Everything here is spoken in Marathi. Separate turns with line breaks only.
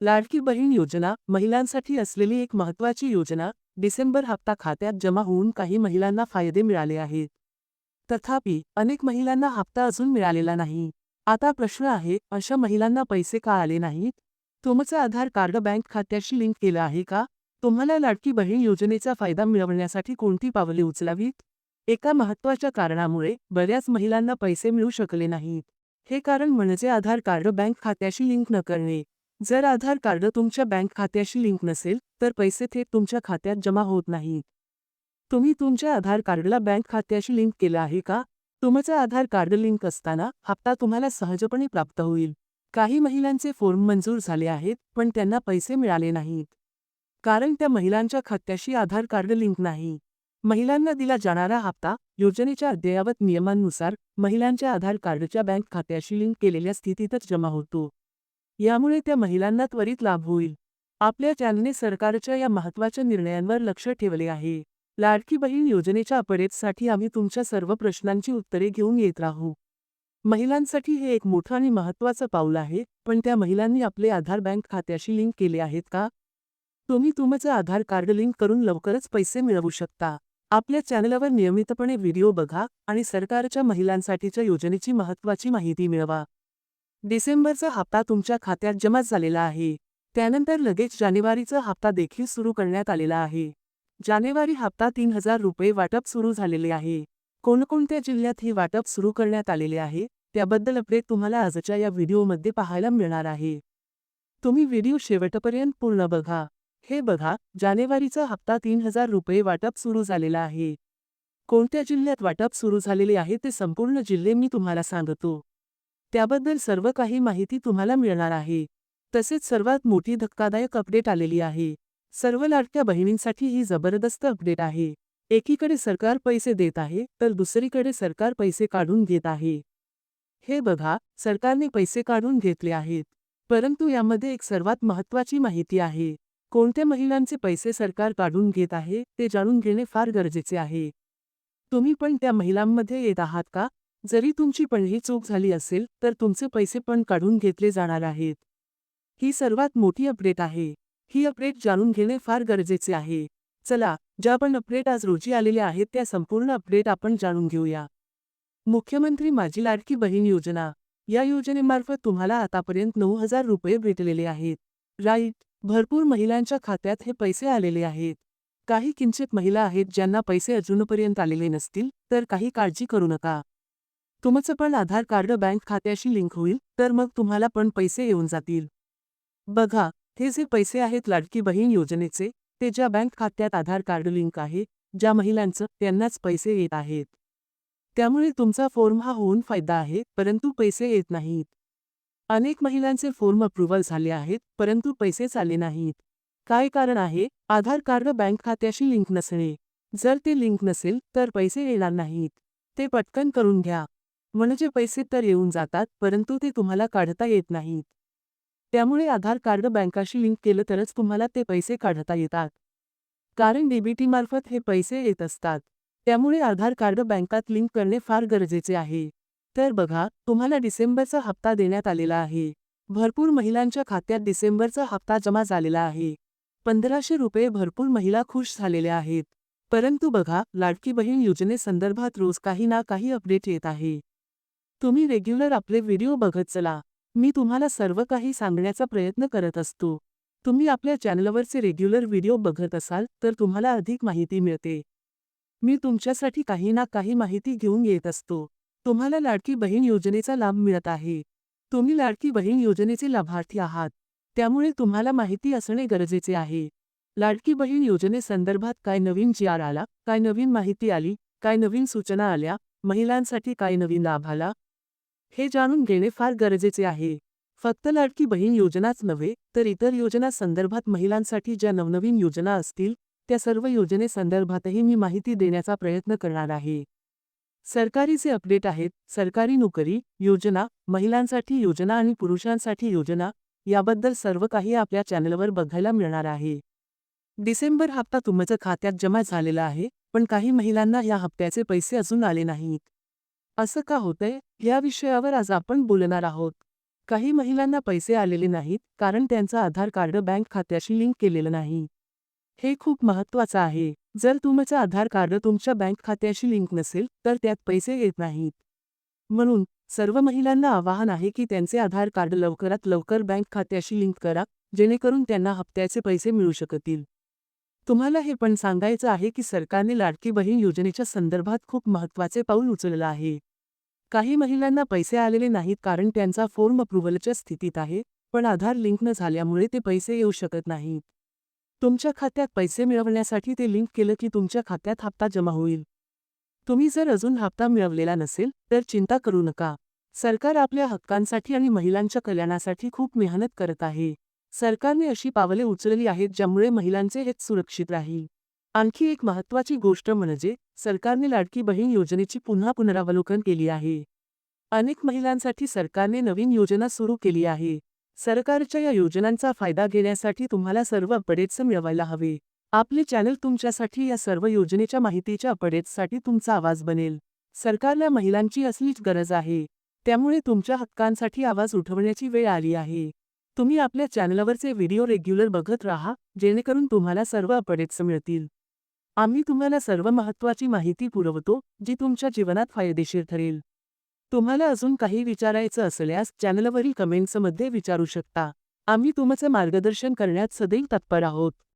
लाडकी बहीण योजना महिलांसाठी असलेली एक महत्त्वाची योजना डिसेंबर हप्ता खात्यात जमा होऊन काही महिलांना फायदे मिळाले आहेत. तथापि अनेक महिलांना हप्ता अजून मिळालेला नाही. आता प्रश्न आहे अशा महिलांना पैसे का आले नाहीत? तुमचं आधार कार्ड बँक खात्याशी लिंक केलं आहे का? तुम्हाला लाडकी बहीण योजनेचा फायदा मिळवण्यासाठी कोणती पावले उचलावीत? एका महत्त्वाच्या कारणामुळे बऱ्याच महिलांना पैसे मिळू शकले नाहीत. हे कारण म्हणजे आधार कार्ड बँक खात्याशी लिंक न करणे. जर आधार कार्ड तुमच्या बँक खात्याशी लिंक नसेल तर पैसे थेट तुमच्या खात्यात जमा होत नाहीत तुम्ही तुमच्या आधार कार्डला बँक खात्याशी लिंक केलं आहे का? तुमचं आधार कार्ड लिंक असताना हप्ता तुम्हाला सहजपणे प्राप्त होईल. काही महिलांचे फॉर्म मंजूर झाले आहेत पण त्यांना पैसे मिळाले नाहीत. कारण त्या महिलांच्या खात्याशी आधार कार्ड लिंक नाही. महिलांना दिला जाणारा हप्ता योजनेच्या अद्ययावत नियमांनुसार महिलांच्या आधार कार्डच्या बँक खात्याशी लिंक केलेल्या स्थितीतच जमा होतो. यामुळे त्या महिलांना त्वरित लाभ होईल. आपल्या चॅनलने सरकारच्या या महत्त्वाच्या निर्णयांवर लक्ष ठेवले आहे. लाडकी बहीण योजनेच्या अपडेट्ससाठी आम्ही तुमच्या सर्व प्रश्नांची उत्तरे घेऊन येत राहू. महिलांसाठी हे एक मोठं आणि महत्त्वाचं पाऊल आहे पण त्या महिलांनी आपले आधार बँक खात्याशी लिंक केले आहेत का? तुम्ही तुमचं आधार कार्ड लिंक करून लवकरच पैसे मिळवू शकता. आपल्या चॅनलवर नियमितपणे व्हिडिओ बघा आणि सरकारच्या महिलांसाठीच्या योजनेची महत्त्वाची माहिती मिळवा. डिसेंबरचा हप्ता तुमच्या खात्यात जमा झालेला आहे. त्यानंतर लगेच जानेवारीचा हप्ता देखील सुरू करण्यात आलेला आहे. जानेवारी हप्ता तीन हजार रुपये वाटप सुरू झालेले आहे. कोणकोणत्या जिल्ह्यात हे वाटप सुरू करण्यात आलेले आहे त्याबद्दल अपडेट तुम्हाला आजच्या या व्हिडिओमध्ये पाहायला मिळणार आहे. तुम्ही व्हिडिओ शेवटपर्यंत पूर्ण बघा. हे बघा जानेवारीचा हप्ता तीन हजार रुपये वाटप सुरू झालेला आहे. कोणत्या जिल्ह्यात वाटप सुरू झालेले आहे ते संपूर्ण जिल्हे मी तुम्हाला सांगतो. त्याबद्दल सर्व काही माहिती तुम्हाला मिळणार आहे. तसेच सर्वात मोठी धक्कादायक अपडेट आलेली आहे. सर्व लाडक्या बहिणींसाठी ही जबरदस्त अपडेट आहे. एकीकडे सरकार पैसे देत आहे तर दुसरीकडे सरकार पैसे काढून घेत आहे. हे बघा सरकारने पैसे काढून घेतले आहेत. परंतु यामध्ये एक सर्वात महत्त्वाची माहिती आहे. कोणत्या महिलांचे पैसे सरकार काढून घेत आहे ते जाणून घेणे फार गरजेचे आहे. तुम्ही पण त्या महिलांमध्ये येत आहात का? जरी तुमची पणही चूक झाली असेल तर तुमचे पैसे पण काढून घेतले जाणार आहेत. ही सर्वात मोठी अपडेट आहे. ही अपडेट जाणून घेणे फार गरजेचे आहे. चला ज्या पण अपडेट आज रोजी आलेल्या आहेत त्या संपूर्ण अपडेट आपण जाणून घेऊया. मुख्यमंत्री माझी लाडकी बहीण योजना. या योजनेमार्फत तुम्हाला आतापर्यंत नऊ हजार रुपये भेटलेले आहेत. राईट भरपूर महिलांच्या खात्यात हे पैसे आलेले आहेत. काही किंचित महिला आहेत ज्यांना पैसे अजूनपर्यंत आलेले नसतील तर काही काळजी करू नका. तुमचं पण आधार कार्ड बँक खात्याशी लिंक होईल तर मग तुम्हाला पण पैसे येऊन जातील. बघा हे जे पैसे आहेत लाडकी बहीण योजनेचे ते ज्या बँक खात्यात आधार कार्ड लिंक आहे ज्या महिलांचं त्यांनाच पैसे येत आहेत. त्यामुळे तुमचा फॉर्म हा होऊन फायदा आहे परंतु पैसे येत नाहीत. अनेक महिलांचे फॉर्म अप्रुव्हल झाले आहेत परंतु पैसेच आले नाहीत. काय कारण आहे? आधार कार्ड बँक खात्याशी लिंक नसणे. जर ते लिंक नसेल तर पैसे येणार नाहीत. ते पटकन करून घ्या. म्हणजे पैसे तर येऊन जातात परंतु ते तुम्हाला काढता येत नाहीत. त्यामुळे आधार कार्ड बँकाशी लिंक केलं तरच तुम्हाला ते पैसे काढता येतात. कारण डीबीटी मार्फत हे पैसे येत असतात. त्यामुळे आधार कार्ड बँकात लिंक करणे फार गरजेचे आहे. तर बघा तुम्हाला डिसेंबरचा हप्ता देण्यात आलेला आहे. भरपूर महिलांच्या खात्यात डिसेंबरचा हप्ता जमा झालेला आहे. पंधराशे रुपये भरपूर महिला खुश झालेल्या आहेत. परंतु बघा लाडकी बहीण योजनेसंदर्भात रोज काही ना काही अपडेट येत आहे. तुम्ही रेग्युलर आपले व्हिडिओ बघत चला. मी तुम्हाला सर्व काही सांगण्याचा प्रयत्न करत असतो. तुम्ही आपल्या चॅनलवरचे रेग्युलर व्हिडिओ बघत असाल तर तुम्हाला अधिक माहिती मिळते. मी तुमच्यासाठी काही ना काही माहिती घेऊन येत असतो. तुम्हाला लाडकी बहीण योजनेचा लाभ मिळत आहे. तुम्ही लाडकी बहीण योजनेचे लाभार्थी आहात. त्यामुळे तुम्हाला माहिती असणे गरजेचे आहे. लाडकी बहीण योजनेसंदर्भात काय नवीन जी आर आला काय नवीन माहिती आली काय नवीन सूचना आल्या महिलांसाठी काय नवीन लाभ आला हे जाणून घेणे फार गरजेचे आहे. फक्त लाडकी बहीण योजनाच नव्हे तर इतर योजना संदर्भात महिलांसाठी ज्या नवनवीन योजना असतील त्या सर्व योजनेसंदर्भातही मी माहिती देण्याचा प्रयत्न करणार आहे. सरकारी जे अपडेट आहेत सरकारी नोकरी योजना महिलांसाठी योजना आणि पुरुषांसाठी योजना याबद्दल सर्व काही आपल्या चॅनलवर बघायला मिळणार आहे. डिसेंबर हप्ता तुमच्या खात्यात जमा झालेला आहे पण काही महिलांना या हप्त्याचे पैसे अजून आले नाहीत. असं का होतंय? या विषयावर आज आपण बोलणार आहोत. काही महिलांना पैसे आलेले नाहीत कारण त्यांचं आधार कार्ड बँक खात्याशी लिंक केलेलं नाही. हे खूप महत्त्वाचं आहे. जर तुमचं आधार कार्ड तुमच्या बँक खात्याशी लिंक नसेल तर त्यात पैसे येत नाहीत. म्हणून सर्व महिलांना आवाहन आहे की त्यांचे आधार कार्ड लवकरात लवकर बँक खात्याशी लिंक करा जेणेकरून त्यांना हप्त्याचे पैसे मिळू शकतील. तुम्हाला हे पण सांगायचं आहे की सरकारने लाडकी बहीण योजनेच्या संदर्भात खूप महत्त्वाचे पाऊल उचललं आहे. काही महिलांना पैसे आलेले नाहीत कारण त्यांचा फॉर्म अप्रुव्हलच्या स्थितीत आहे पण आधार लिंक न झाल्यामुळे ते पैसे येऊ शकत नाहीत. तुमच्या खात्यात पैसे मिळवण्यासाठी ते लिंक केलं की तुमच्या खात्यात हप्ता जमा होईल. तुम्ही जर अजून हप्ता मिळवलेला नसेल तर चिंता करू नका. सरकार आपल्या हक्कांसाठी आणि महिलांच्या कल्याणासाठी खूप मेहनत करत आहे. सरकारने अशी पावले उचलली आहेत ज्यामुळे महिलांचे हित सुरक्षित राहील. आणखी एक महत्त्वाची गोष्ट म्हणजे सरकारने लाडकी बहीण योजनेची पुन्हा पुनरावलोकन केली आहे. अनेक महिलांसाठी सरकारने नवीन योजना सुरू केली आहे. सरकारच्या या योजनांचा फायदा घेण्यासाठी तुम्हाला सर्व अपडेट्स मिळवायला हवे. आपले चॅनल तुमच्यासाठी या सर्व योजनेच्या माहितीच्या अपडेट्ससाठी तुमचा आवाज बनेल. सरकारला महिलांची असलीच गरज आहे. त्यामुळे तुमच्या हक्कांसाठी आवाज उठवण्याची वेळ आली आहे. तुम्ही आपल्या चॅनलवरचे व्हिडिओ रेग्युलर बघत राहा जेणेकरून तुम्हाला सर्व अपडेट्स मिळतील. आम्ही तुम्हाला सर्व महत्त्वाची माहिती पुरवतो जी तुमच्या जीवनात फायदेशीर ठरेल. तुम्हाला अजून काही विचारायचं असल्यास चॅनलवरील कमेंट्समध्ये विचारू शकता. आम्ही तुमचं मार्गदर्शन करण्यात सदैव तत्पर आहोत.